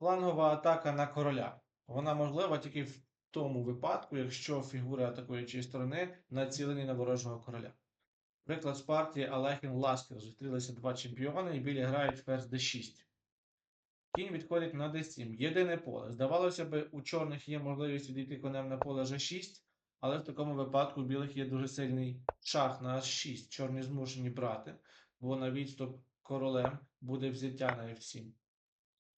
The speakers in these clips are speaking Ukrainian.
Флангова атака на короля. Вона можлива тільки в тому випадку, якщо фігури атакуючої сторони націлені на ворожого короля. Приклад з партії Алехін Ласкер. Зустрілися два чемпіони і білі грають ферзь d6. Кінь відходить на d7. Єдине поле. Здавалося б, у чорних є можливість відійти конем на поле g6, але в такому випадку у білих є дуже сильний шах на h6. Чорні змушені брати, бо на відступ королем буде взяття на f7.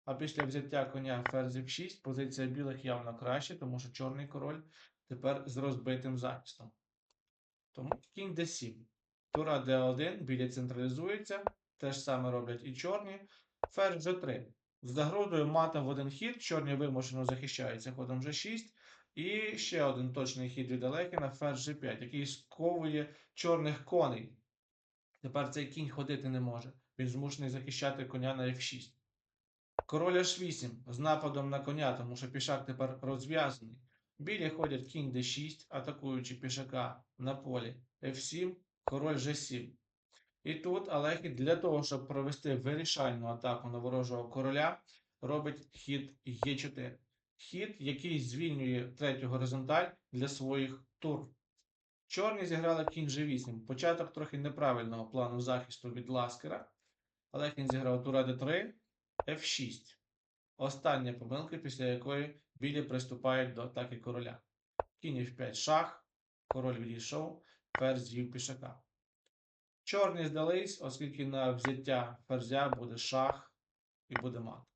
А після взяття коня ферзь f6 позиція білих явно краще, тому що чорний король тепер з розбитим захистом. Тому кінь d7. Тура d1, білі централізується. Те ж саме роблять і чорні. Ферзь g3. З загрозою мата в один хід, чорні вимушено захищаються ходом g6. І ще один точний хід від Алекіна, ферзь g5, який сковує чорних коней. Тепер цей кінь ходити не може. Він змушений захищати коня на f6. Король h8 з нападом на коня, тому що пішак тепер розв'язаний. Білі ходять кінь d6, атакуючи пішака на полі f7, король g7. І тут Алехід для того, щоб провести вирішальну атаку на ворожого короля, робить хід Е4. Хід, який звільнює третю горизонталь для своїх тур. Чорні зіграли кінь G8. Початок трохи неправильного плану захисту від Ласкера. Алехін зіграв тура d3, f6. Остання помилка, після якої білі приступають до атаки короля. Кінь f5 шах, король відійшов, ферзь з'їв пішака. Чорні здались, оскільки на взяття ферзя буде шах і буде мат.